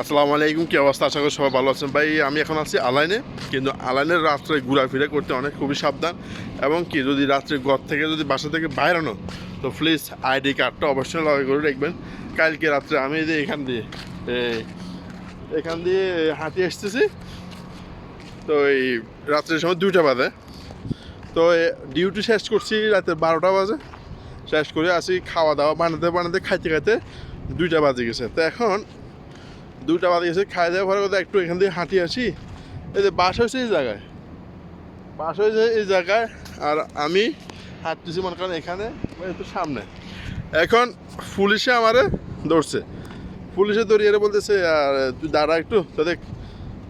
আসসালামু আলাইকুম, কি অবস্থা? আশা করি সবাই ভালো আছেন। ভাই, আমি এখন আছি আলাইনে। কিন্তু আলাইনের রাত্রে ঘোরাফেরা করতে অনেক খুবই সাবধান। এবং কি, যদি রাত্রে ঘর থেকে যদি বাসা থেকে বাইরানো তো প্লিজ আইডি কার্ডটা অবশ্যই লগে করে রাখবেন। কালকে রাত্রে আমি যে এখান দিয়ে এখান দিয়ে হাঁটি আসতেছি তো এই রাত্রের সময় দুইটা বাজে। তো ডিউটি শেষ করছি রাতে বারোটা বাজে। শেষ করে আসি খাওয়া দাওয়া বানাতে বানাতে খাইতে খাইতে দুইটা বাজে গেছে। তো এখন দুইটা বাজে গেছে, খাই দেওয়ার পরে কথা একটু এখান থেকে হাঁটি আসি। এই যে বাস হয়েছে এই জায়গায়। বাস হয়েছে এই জায়গায়, আর আমি হাঁটতেছি মনে করেন এখানে একটু সামনে। এখন পুলিশে আমারে ধরছে। পুলিশে ধরিয়ে বলতেছে, আর তুই দাঁড়া একটু, তো দেখ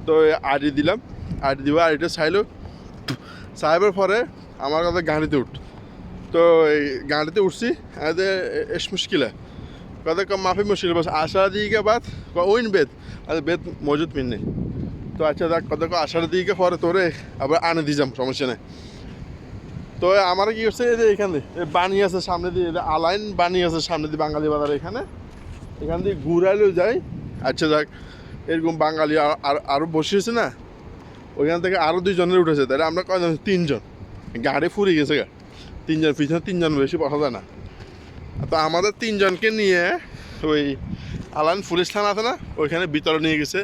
তো আইডি দিলাম। আইডি দিব আইডিটা চাইলো সাহেবের পরে আমার কথা গাড়িতে উঠ। তো এই গাড়িতে উঠছি এস মুশকিল। है कहते कब माफ़ी मुश्किल है बस आशा दी के बाद ওইন বেদ আরে বেদ মজুদ মিন নেই তো আচ্ছা দেখ কত আশার দিকে পরে তোরে আবার আনে দিয়ে যাম সমস্যা নেই তো আমার কি হচ্ছে এই যে এখানে এই বানি আছে সামনে দিয়ে এই যে আলাইন বানি আছে সামনে দিয়ে বাঙালি বাজার এখানে এখান দিয়ে ঘুরাইলেও যাই আচ্ছা যাক এরকম বাঙালি আর- আর আরও বসিয়েছে না ওইখান থেকে আরও দুইজনের উঠেছে তাহলে আমরা কয়জন তিনজন গাড়ি ফুরে গেছে গা তিনজন পিছনে তিনজন বেশি বসা যায় না তো আমাদের তিনজনকে নিয়ে ওই আলান পুলিশ থানা আছে না, ওইখানে ভিতরে নিয়ে গেছে।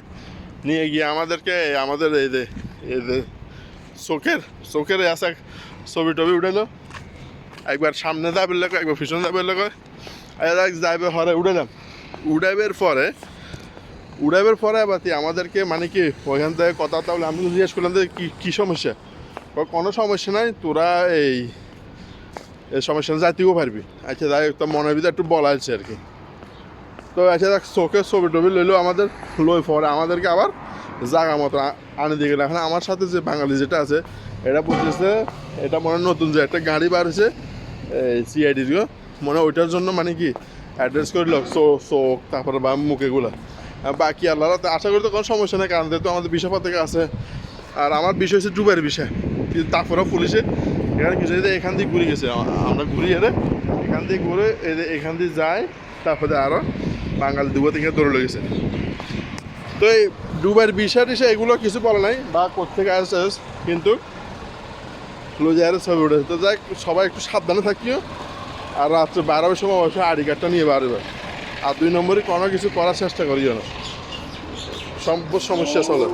নিয়ে গিয়ে আমাদেরকে, আমাদের এই যে এই যে চোখের চোখের আছে ছবি টবি উঠালো। একবার সামনে যাবে লোক একবার পিছনে যাবে লোক যাইবে হরে উঠালাম উঠাইবের পরে, উড়াইবের পরে আবার আমাদেরকে মানে কি ওইখান থেকে কথা তাহলে আমি জিজ্ঞেস করলাম যে কি, কী সমস্যা? কোনো সমস্যা নাই, তোরা এই সমস্যা যাইতেও পারবি। আচ্ছা হোক, তো মনের ভিতরে একটু বলা আছে আর কি। তো আচ্ছা দেখ চোখে ছবি টবি লইলো আমাদের লই পরে আমাদেরকে আবার জাগা মতো আনে গেল এখন আমার সাথে যে বাঙালি যেটা আছে এটা বলতেছে এটা মনে নতুন যে একটা গাড়ি বার হয়েছে সিআইডির মনে ওইটার জন্য মানে কি অ্যাড্রেস করল চোখ চোখ তারপরে বা মুখ এগুলো। আর বাকি আল্লাহ রাতে আশা করি তো কোনো সমস্যা নেই কারণ যেহেতু আমাদের বিষয় পত্রিকা আছে। আর আমার বিষয় হচ্ছে ডুবের বিষয়। কিন্তু তারপরেও পুলিশে এখানে কিছু যদি এখান দিয়ে ঘুরে গেছে। আমরা ঘুরি এরে এখান দিয়ে ঘুরে এই যে এখান দিয়ে যায় তারপরে আরও বাঙালি দুবো থেকে দৌড়ে লেগেছে তো এই ডুবের বিষয় টিষয় এগুলো কিছু বলে নাই, বা কোথেকে আসছে কিন্তু লুজারের ছবি উঠেছে। তো যাই, সবাই একটু সাবধানে থাকিও, আর রাত্রে বারোটার সময় অবশ্যই আইডি কার্ডটা নিয়ে বাড়বে। আর দুই নম্বরে কোনো কিছু করার চেষ্টা করিও না। সম্পদ সমস্যা চলে